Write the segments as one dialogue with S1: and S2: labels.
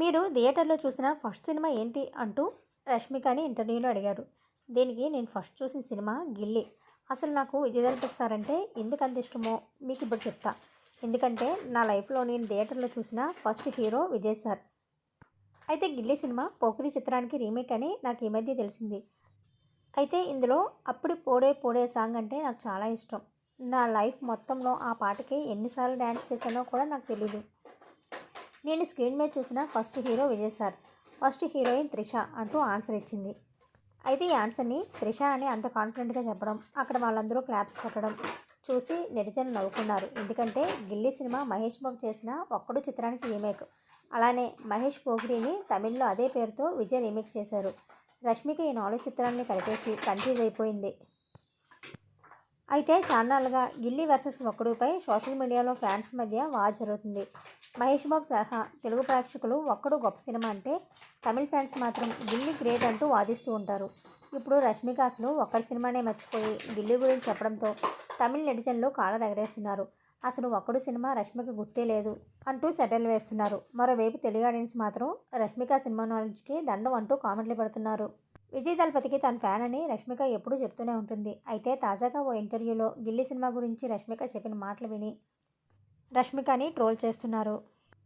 S1: మీరు థియేటర్లో చూసిన ఫస్ట్ సినిమా ఏంటి అంటూ రష్మికని ఇంటర్వ్యూలో అడిగారు. దీనికి నేను ఫస్ట్ చూసిన సినిమా గిల్లి. అసలు నాకు విజయదళపతి సార్ అంటే ఎందుకు అంత ఇష్టమో మీకు ఇప్పుడు చెప్తా. ఎందుకంటే నా లైఫ్లో నేను థియేటర్లో చూసిన ఫస్ట్ హీరో విజయ్ సార్. అయితే గిల్లి సినిమా పోకిరి చిత్రానికి రీమేక్ అని నాకు ఈ మధ్య తెలిసింది. అయితే ఇందులో అప్పుడు పోడే పోడే సాంగ్ అంటే నాకు చాలా ఇష్టం. నా లైఫ్ మొత్తంలో ఆ పాటకి ఎన్నిసార్లు డ్యాన్స్ చేశానో కూడా నాకు తెలియదు నేను స్క్రీన్ మీద చూసిన first hero Vijay sir. First heroine Trisha అంటూ ఆన్సర్ ఇచ్చింది. అయితే ఈ ఆన్సర్ని త్రిష అని అంత కాన్ఫిడెంట్గా చెప్పడం అక్కడ వాళ్ళందరూ క్లాప్స్ కొట్టడం చూసి నెటిజన్లు నవ్వుకున్నారు. ఎందుకంటే గిల్లీ సినిమా మహేష్ బాబు చేసిన ఒక్కడు చిత్రానికి రీమేక్. అలానే మహేష్ పోఖ్రీని తమిళ్ళో అదే పేరుతో విజయ్ రీమేక్ చేశారు. రష్మిక ఈ నాలుగు చిత్రాన్ని కలిపేసి కన్ఫ్యూజ్ అయిపోయింది. అయితే చాన్నాళ్ళుగా గిల్లీ వర్సెస్ ఒక్కడుపై సోషల్ మీడియాలో ఫ్యాన్స్ మధ్య వార్ జరుగుతుంది. మహేష్ బాబు సహా తెలుగు ప్రేక్షకులు ఒక్కడు గొప్ప సినిమా అంటే తమిళ ఫ్యాన్స్ మాత్రం గిల్లీ గ్రేట్ అంటూ వాదిస్తూ ఉంటారు. ఇప్పుడు రష్మిక అసలు ఒక్కడి సినిమానే మర్చిపోయి గిల్లీ గురించి చెప్పడంతో తమిళ నెటిజన్లు కాళ్ళ ఎగరేస్తున్నారు అసలు ఒక్కడు సినిమా రష్మిక గుర్తే లేదు అంటూ సెటిల్ వేస్తున్నారు. మరోవైపు తెలుగు ఆడియన్స్ మాత్రం రష్మిక సినిమా నాలెడ్జ్కి దండం అంటూ కామెంట్లు పెడుతున్నారు. విజయ్ దళపతికి తన ఫ్యాన్ అని రష్మిక ఎప్పుడూ చెప్తూనే ఉంటుంది. అయితే తాజాగా ఓ ఇంటర్వ్యూలో గిల్లీ సినిమా గురించి రష్మిక చెప్పిన మాటలు విని రష్మికని ట్రోల్ చేస్తున్నారు.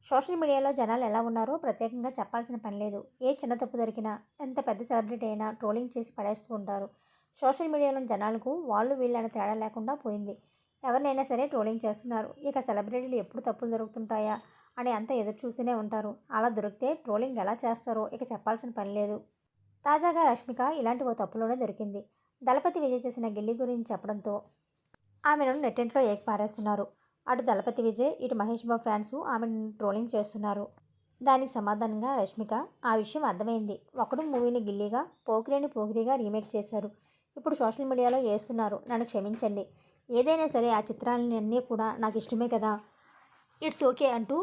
S1: సోషల్ మీడియాలో జనాలు ఎలా ఉన్నారో ప్రత్యేకంగా చెప్పాల్సిన పని లేదు. ఏ చిన్న తప్పు దొరికినా ఎంత పెద్ద సెలబ్రిటీ అయినా ట్రోలింగ్ చేసి పడేస్తూ ఉంటారు. సోషల్ మీడియాలో జనాలకు వాళ్ళు వీళ్ళని తేడా లేకుండా పోయింది. ఎవరినైనా సరే ట్రోలింగ్ చేస్తున్నారు. ఇక సెలబ్రిటీలు ఎప్పుడు తప్పులు దొరుకుతుంటాయా అని అంతా ఎదురు చూస్తూనే ఉంటారు. అలా దొరికితే ట్రోలింగ్ ఎలా చేస్తారో ఇక చెప్పాల్సిన పని లేదు. తాజాగా రష్మిక ఇలాంటి ఓ తప్పులోనే దొరికింది. దళపతి విజయ్ చేసిన గిల్లి గురించి చెప్పడంతో ఆమెను నెట్టింట్లో ఏకపారేస్తున్నారు అటు దళపతి విజయ్ ఇటు మహేష్ బాబు ఫ్యాన్స్ ఆమెను ట్రోలింగ్ చేస్తున్నారు. దానికి సమాధానంగా రష్మిక ఆ విషయం అర్థమైంది. ఒకడు మూవీని గిల్లీగా పోకిరిని పోకిరిగా రీమేక్ చేశారు. ఇప్పుడు సోషల్ మీడియాలో వేస్తున్నారు నన్ను క్షమించండి. ఏదైనా సరే ఆ చిత్రాలని అన్నీ కూడా నాకు ఇష్టమే కదా. ఇట్స్ ఓకే అంటూ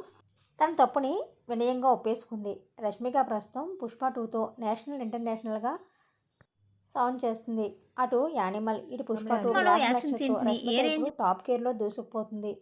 S1: తన తప్పుని వినయంగా ఒప్పేసుకుంది. రష్మిక ప్రస్తుతం పుష్ప టూతో నేషనల్ ఇంటర్నేషనల్గా సౌండ్ చేస్తుంది. అటు యానిమల్ ఇటు పుష్ప టూ టాప్ కేర్లో దూసుకుపోతుంది.